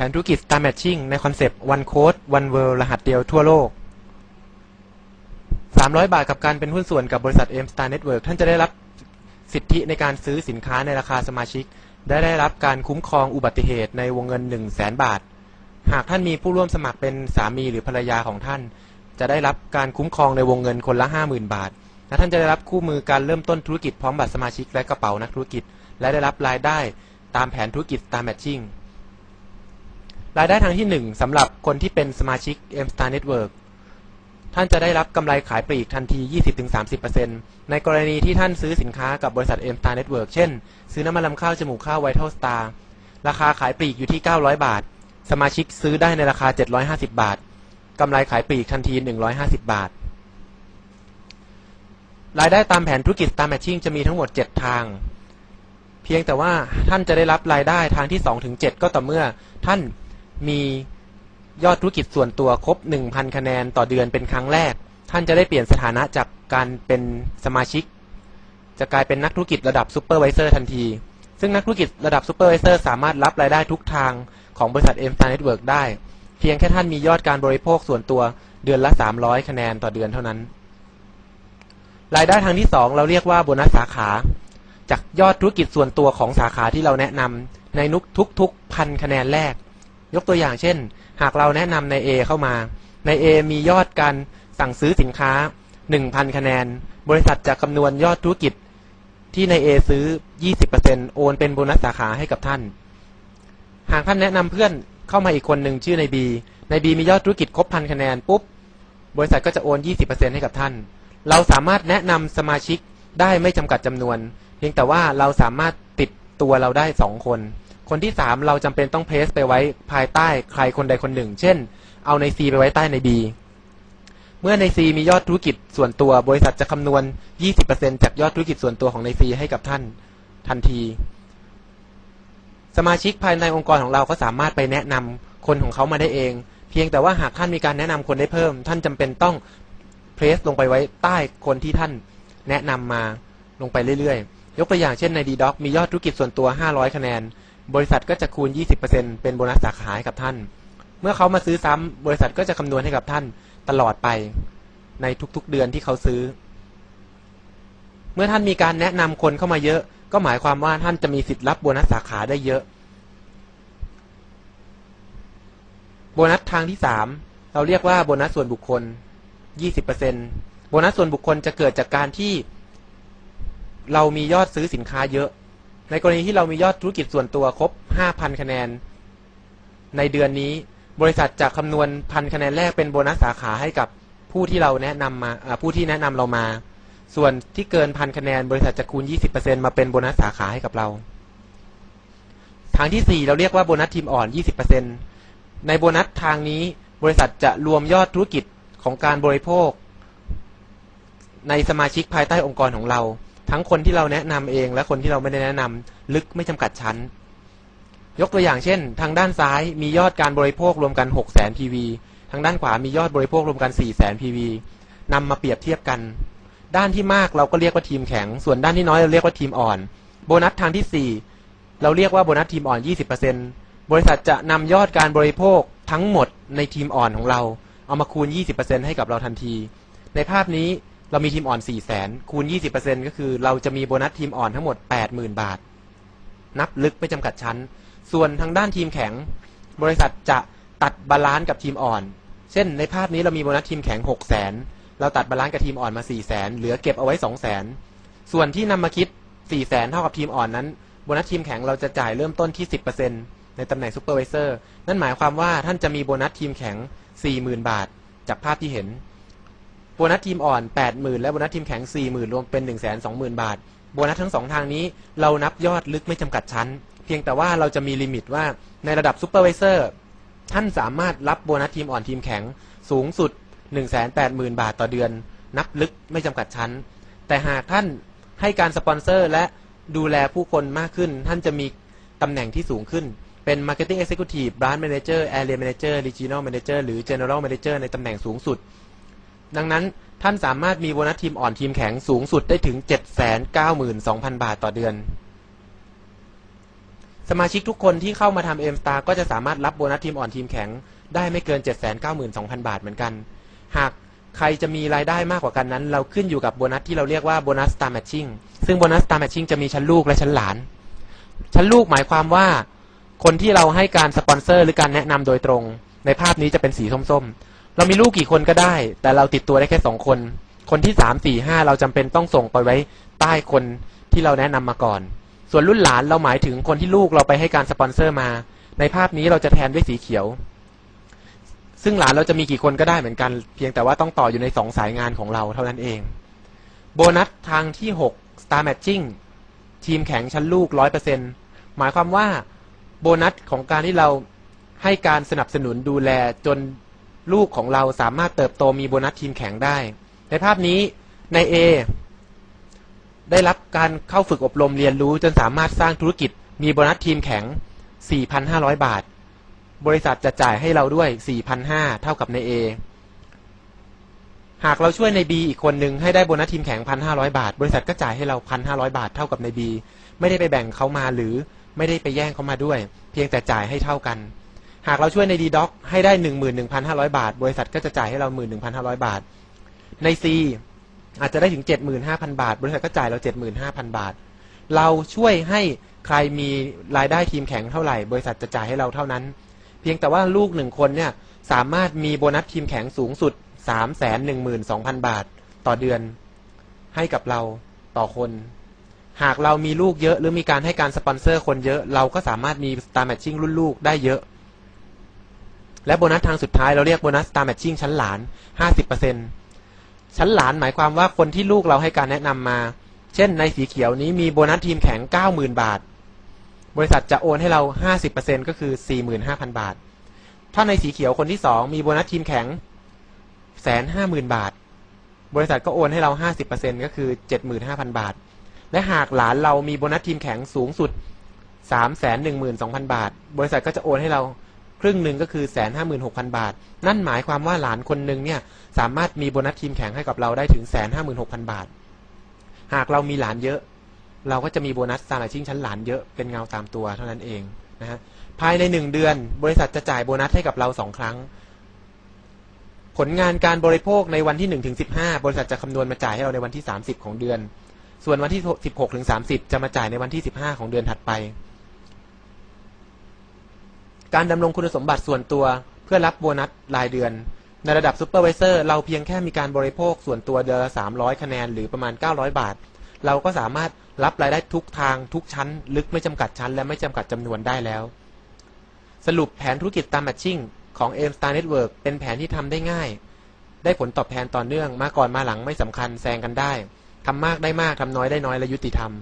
ผนธุรกิจ Star Matching ในคอนเซปต์ One Code One World รหัสเดียวทั่วโลก 300 บาทกับการเป็นหุ้นส่วนกับบริษัท M Star Network ท่านจะได้รับสิทธิในการซื้อสินค้าในราคาสมาชิก ได้ได้รับการคุ้มครองอุบัติเหตุในวงเงิน 1 0 0 0 0แบาท หากท่านมีผู้ร่วมสมัครเป็นสามีหรือภรรยาของท่าน จะได้รับการคุ้มครองในวงเงินคนละ 50,000 บาท และท่านจะได้รับคู่มือการเริ่มต้นธุรกิจพร้อมบัตรสมาชิกและกระเป๋านักธุรกิจ และได้รับรายได้ตามแผนธุรกิจ Star Matching รายได้ทางที่ 1สำหรับคนที่เป็นสมาชิก M Star Network ท่านจะได้รับกำไรขายปลีกทันที 20-30%ในกรณีที่ท่านซื้อสินค้ากับบริษัท M Star Network เช่น ซื้อน้ำมันลำข้าวจมูกข้าว Vital Star ราคาขายปลีกอยู่ที่ 900 บาท สมาชิกซื้อได้ในราคา 750 บาท กำไรขายปลีกทันที 150 บาท รายได้ตามแผนธุรกิจ Star Matching จะมีทั้งหมด 7 ทาง เพียงแต่ว่าท่านจะได้รับรายได้ทางที่ 2-7 ก็ต่อเมื่อท่าน มียอดธุรกิจส่วนตัวครบ 1,000 คะแนนต่อเดือนเป็นครั้งแรก ท่านจะได้เปลี่ยนสถานะจากการเป็นสมาชิก จะกลายเป็นนักธุรกิจระดับซูเปอร์วิเซอร์ทันที ซึ่งนักธุรกิจระดับซูเปอร์วิเซอร์สามารถรับรายได้ทุกทางของบริษัท M Star Network ได้ เพียงแค่ท่านมียอดการบริโภคส่วนตัวเดือนละ 300 คะแนนต่อเดือนเท่านั้น รายได้ทางที่ 2 เราเรียกว่าโบนัสสาขา จากยอดธุรกิจส่วนตัวของสาขาที่เราแนะนำในนุกทุกๆพันคะแนนแรก ยกตัวอย่างเช่น หากเราแนะนำใน A เข้ามา ใน A มียอดการสั่งซื้อสินค้า 1,000 คะแนน บริษัทจะคำนวณยอดธุรกิจที่ใน A ซื้อ 20%โอนเป็นโบนัสสาขาให้กับท่าน หากท่านแนะนำเพื่อนเข้ามาอีกคนหนึ่งชื่อใน B ใน B มียอดธุรกิจครบพันคะแนนปุ๊บ บริษัทก็จะโอน 20%ให้กับท่าน เราสามารถแนะนำสมาชิกได้ไม่จำกัดจำนวน เพียงแต่ว่าเราสามารถติดตัวเราได้ 2 คน คนที่3เราจำเป็นต้องเพสไปไว้ภายใต้ใครคนใดคนหนึ่ง เช่น เอาใน C ไปไว้ใต้ใน B เมื่อใน C มียอดธุรกิจส่วนตัวบริษัทจะคำนวณ 20%จากยอดธุรกิจส่วนตัวของใน C ให้กับท่านทันที สมาชิกภายในองค์กรของเราก็สามารถไปแนะนำคนของเขามาได้เอง เพียงแต่ว่าหากท่านมีการแนะนำคนได้เพิ่ม ท่านจำเป็นต้องเพรสลงไปไว้ใต้คนที่ท่านแนะนำมาลงไปเรื่อยๆ ยกตัวอย่างเช่นใน d d o c มียอดธุรกิจส่วนตัว 500 คะแนน บริษัทก็จะคูณ 20%เป็นโบนัสสาขาให้กับท่าน เมื่อเขามาซื้อซ้ำบริษัทก็จะคำนวณให้กับท่านตลอดไปในทุกๆเดือนที่เขาซื้อ เมื่อท่านมีการแนะนำคนเข้ามาเยอะ ก็หมายความว่าท่านจะมีสิทธิ์รับโบนัสสาขาได้เยอะ โบนัสทางที่สามเราเรียกว่าโบนัสส่วนบุคคล 20%โบนัสส่วนบุคคลจะเกิดจากการที่ เรามียอดซื้อสินค้าเยอะ ในกรณีที่เรามียอดธุรกิจส่วนตัวครบ 5,000 คะแนน ในเดือนนี้บริษัทจะคำนวณพันคะแนนแรกเป็นโบนัสสาขาให้กับผู้ที่เราแนะนำมาผู้ที่แนะนำเรามา ส่วนที่เกินพันคะแนน บริษัทจะคูณ 20%มาเป็นโบนัสสาขาให้กับเรา ทางที่ 4 เราเรียกว่าโบนัสทีมอ่อน 20%ในโบนัสทางนี้บริษัทจะรวมยอดธุรกิจของการบริโภค ในสมาชิกภายใต้องค์กรของเรา ทั้งคนที่เราแนะนำเองและคนที่เราไม่ได้แนะนำลึกไม่จำกัดชั้น ยกตัวอย่างเช่น ทางด้านซ้ายมียอดการบริโภครวมกัน6 0 0 0 0 PV ทางด้านขวามียอดบริโภครวมกัน4 0 0 0 0 0 PV นำมาเปรียบเทียบกัน ด้านที่มากเราก็เรียกว่าทีมแข็ง ส่วนด้านที่น้อยเราเรียกว่าทีมอ่อน โบนัสทางที่ 4 เราเรียกว่าโบนัสทีมอ่อน 20%บริษัทจะนำยอดการบริโภคทั้งหมดในทีมอ่อนของเรา เอามาคูณ 20%ให้กับเราทันที ในภาพนี้ เรามีทีมอ่อน4 0 0 0 0 0คูณ 20%ก็คือเราจะมีโบนัสทีมอ่อนทั้งหมด 80,000 บาท นับลึกไม่จำกัดชั้น ส่วนทางด้านทีมแข็ง บริษัทจะตัดบาลานซ์กับทีมอ่อน เช่น ในภาพนี้เรามีโบนัสทีมแข็ง6 0 0 0 0 เราตัดบาลานซ์กับทีมอ่อนมา 4 0 0 0 0 0 เหลือเก็บเอาไว้ 2 0 0 0 0 0 ส่วนที่นำมาคิด 4 0 0 0 0 0 เท่ากับทีมอ่อนนั้น โบนัสทีมแข็งเราจะจ่ายเริ่มต้นที่ 10%ในตำแหน่งซูเปอร์วิเซอร์ นั่นหมายความว่าท่านจะมีโบนัสทีมแข็ง 40,000 บาท จากภาพที่เห็น บนัสทีมอ่อน 80,000 และโบนัสทีมแข็ง 40,000 รวมเป็น 120,000 บาท โบนัสทั้งสองทางนี้เรานับยอดลึกไม่จำกัดชั้น เพียงแต่ว่าเราจะมีลิมิตว่าในระดับซูเปอร์วิเซอร์ท่านสามารถรับโบนัสทีมอ่อนทีมแข็งสูงสุด 180,000 บาทต่อเดือน นับลึกไม่จำกัดชั้น แต่หากท่านให้การสปอนเซอร์ และดูแลผู้คนมากขึ้น ท่านจะมีตำแหน่งที่สูงขึ้นเป็น Marketing Executive Brand Manager Area Manager Regional Manager หรือ General Manager ในตำแหน่งสูงสุด ดังนั้นท่านสามารถมีโบนัสทีมอ่อนทีมแข็งสูงสุดได้ถึง 792,000 บาทต่อเดือน สมาชิกทุกคนที่เข้ามาทำเอ็มสตาร์ก็จะสามารถรับโบนัสทีมอ่อนทีมแข็งได้ไม่เกิน 792,000 บาทเหมือนกัน หากใครจะมีรายได้มากกว่ากันนั้น เราขึ้นอยู่กับโบนัสที่เราเรียกว่าโบนัส star matching ซึ่งโบนัส star matching จะมีชั้นลูกและชั้นหลาน ชั้นลูกหมายความว่า คนที่เราให้การสปอนเซอร์หรือการแนะนำโดยตรง ในภาพนี้จะเป็นสีส้มๆ เรามีลูกกี่คนก็ได้ แต่เราติดตัวได้แค่สองคน คนที่สามสี่ห้าเราจำเป็นต้องส่งไปไว้ใต้คนที่เราแนะนำมาก่อน ส่วนรุ่นหลานเราหมายถึงคนที่ลูกเราไปให้การสปอนเซอร์มา ในภาพนี้เราจะแทนด้วยสีเขียว ซึ่งหลานเราจะมีกี่คนก็ได้เหมือนกัน เพียงแต่ว่าต้องต่ออยู่ในสองสายงานของเราเท่านั้นเอง โบนัสทางที่6 Star Matching ทีมแข็งชั้นลูก100%หมายความว่าโบนัสของการที่เราให้การสนับสนุนดูแลจน ลูกของเราสามารถเติบโตมีโบนัสทีมแข็งได้ ในภาพนี้ใน A ได้รับการเข้าฝึกอบรมเรียนรู้จนสามารถสร้างธุรกิจมีโบนัสทีมแข็ง 4,500 บาท บริษัทจะจ่ายให้เราด้วย 4,500 เท่ากับใน A หากเราช่วยใน B อีกคนหนึ่งให้ได้โบนัสทีมแข็ง 1,500 บาท บริษัทก็จ่ายให้เรา 1,500 บาทเท่ากับใน B ไม่ได้ไปแบ่งเขามาหรือไม่ได้ไปแย่งเขามาด้วย เพียงแต่จ่ายให้เท่ากัน หากเราช่วยใน D Doc ให้ได้11,500บาท บริษัทก็จะจ่ายให้เรา11,500บาท ใน C อาจจะได้ถึง75,000บาท บริษัทก็จ่ายเรา75,000บาท เราช่วยให้ใครมีรายได้ทีมแข็งเท่าไหร่ บริษัทจะจ่ายให้เราเท่านั้น เพียงแต่ว่าลูกหนึ่งคนเนี่ยสามารถมีโบนัสทีมแข็งสูงสุด312,000บาท ต่อเดือนให้กับเราต่อคน หากเรามีลูกเยอะหรือมีการให้การสปอนเซอร์คนเยอะ เราก็สามารถมี Star Matching รุ่นลูกได้เยอะ และโบนัสทางสุดท้ายเราเรียกโบนัส Star Matching ชั้นหลาน 50%ชั้นหลานหมายความว่าคนที่ลูกเราให้การแนะนำมา เช่นในสีเขียวนี้มีโบนัสทีมแข็ง 90,000 บาท บริษัทจะโอนให้เรา 50%ก็คือ 45,000 บาท ถ้าในสีเขียวคนที่สองมีโบนัสทีมแข็งแสนห้าหมื่นบาท บริษัทก็โอนให้เรา 50%ก็คือ 75,000 บาท และหากหลานเรามีโบนัสทีมแข็งสูงสุด 312,000 บาท บริษัทก็จะโอนให้เรา ครึ่งหนึ่งก็คือ156,000บาท นั่นหมายความว่าหลานคนหนึ่งเนี่ยสามารถมีโบนัสทีมแข็งให้กับเราได้ถึง156,000บาท หากเรามีหลานเยอะ เราก็จะมีโบนัสสาชิ่งชั้นหลานเยอะเป็นเงาตามตัวเท่านั้นเองนะฮะภายในหนึ่งเดือนบริษัทจะจ่ายโบนัสให้กับเราสองครั้ง ผลงานการบริโภคในวันที่1ถึง15บห้าบริษัทจะคำนวณมาจ่ายให้เราในวันที่30ของเดือน ส่วนวันที่16ถึง30จะมาจ่ายในวันที่15ของเดือนถัดไป การดำรงคุณสมบัติส่วนตัว เพื่อรับโบนัสรายเดือน ในระดับซูเปอร์วิเซอร์เราเพียงแค่มีการบริโภคส่วนตัวเดือนละ300 คะแนน หรือประมาณ 900 บาท เราก็สามารถรับรายได้ทุกทางทุกชั้น ลึกไม่จำกัดชั้น และไม่จำกัดจำนวนได้แล้ว สรุปแผนธุรกิจตามแมทชิ่งของ M Star Network เป็นแผนที่ทำได้ง่าย ได้ผลตอบแทนต่อเนื่องมาก่อนมาหลังไม่สำคัญแซงกันได้ทำมากได้มากทำน้อยได้น้อยและยุติธรรม